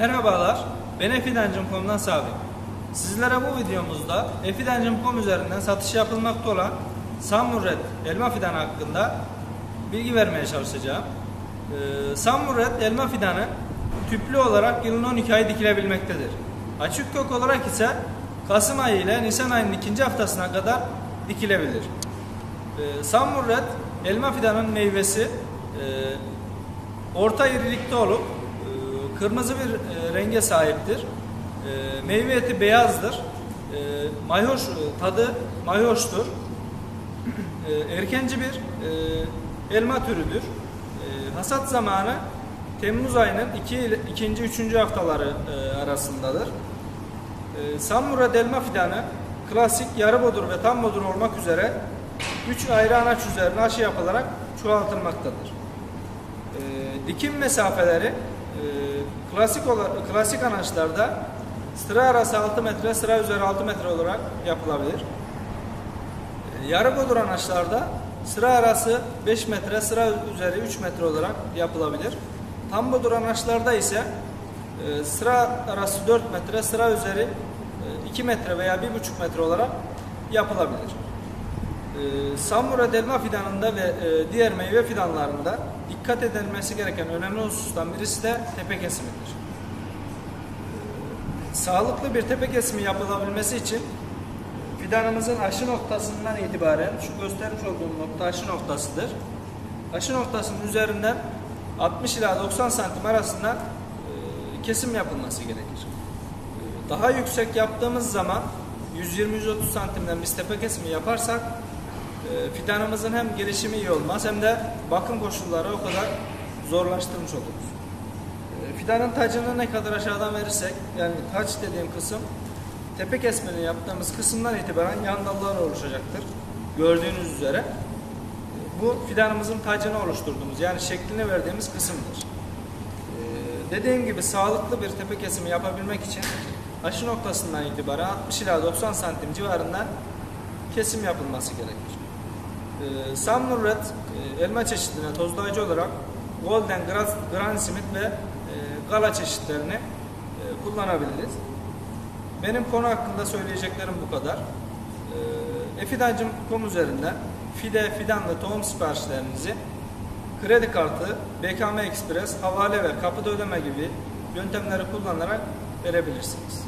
Merhabalar, ben efidancım.com'dan Sabit. Sizlere bu videomuzda efidancım.com üzerinden satış yapılmakta olan Samurret elma fidanı hakkında bilgi vermeye çalışacağım. Ee, Samurret elma fidanı tüplü olarak yılın 12 ayı dikilebilmektedir. Açık kök olarak ise Kasım ayı ile Nisan ayının ikinci haftasına kadar dikilebilir. Ee, Samurret elma fidanın meyvesi e, orta irilikte olup kırmızı bir e, renge sahiptir. E, meyve eti beyazdır. E, mayhoş tadı mayhoştur. Erkenci bir elma türüdür. Hasat zamanı Temmuz ayının 2 ile 2. 3. haftaları arasındadır. Samura delma fidanı klasik yarı bodur ve tam bodur olmak üzere 3 ayrı anaç üzerine aşı yapılarak çoğaltılmaktadır. Dikim mesafeleri klasik olarak klasik anaçlarda sıra arası 6 metre, sıra üzeri 6 metre olarak yapılabilir. E, yarı bodur anaçlarda sıra arası 5 metre, sıra üzeri 3 metre olarak yapılabilir. Tam bodur anaçlarda ise e, sıra arası 4 metre, sıra üzeri e, 2 metre veya 1,5 metre olarak yapılabilir. Ee, Samura delma fidanında ve e, diğer meyve fidanlarında dikkat edilmesi gereken önemli husustan birisi de tepe kesimidir. Ee, Sağlıklı bir tepe kesimi yapılabilmesi için fidanımızın aşı noktasından itibaren şu göstermiş olduğum nokta aşı noktasıdır. Aşı noktasının üzerinden 60 ila 90 santim arasında e, kesim yapılması gerekir. E, Daha yüksek yaptığımız zaman 120-130 santimden biz tepe kesimi yaparsak e, fidanımızın hem gelişimi iyi olmaz hem de bakım koşulları o kadar zorlaştırmış oluruz. E, Fidanın tacını ne kadar aşağıdan verirsek yani taç dediğim kısım tepe kesmeni yaptığımız kısımdan itibaren yan dallar oluşacaktır. Gördüğünüz üzere. Bu fidanımızın tacını oluşturduğumuz yani şeklini verdiğimiz kısımdır. Ee, dediğim gibi sağlıklı bir tepe kesimi yapabilmek için aşı noktasından itibaren 60 ila 90 santim civarından kesim yapılması gerekir. Ee, Sumner Red e, elma çeşidine tozlayıcı olarak Golden, Gra- Granny Smith ve e, Gala çeşitlerini e, kullanabiliriz. Benim konu hakkında söyleyeceklerim bu kadar. Ee, Efidancım.com üzerinden fide, fidan tohum siparişlerinizi kredi kartı, BKM Express, havale ve kapıda ödeme gibi yöntemleri kullanarak verebilirsiniz.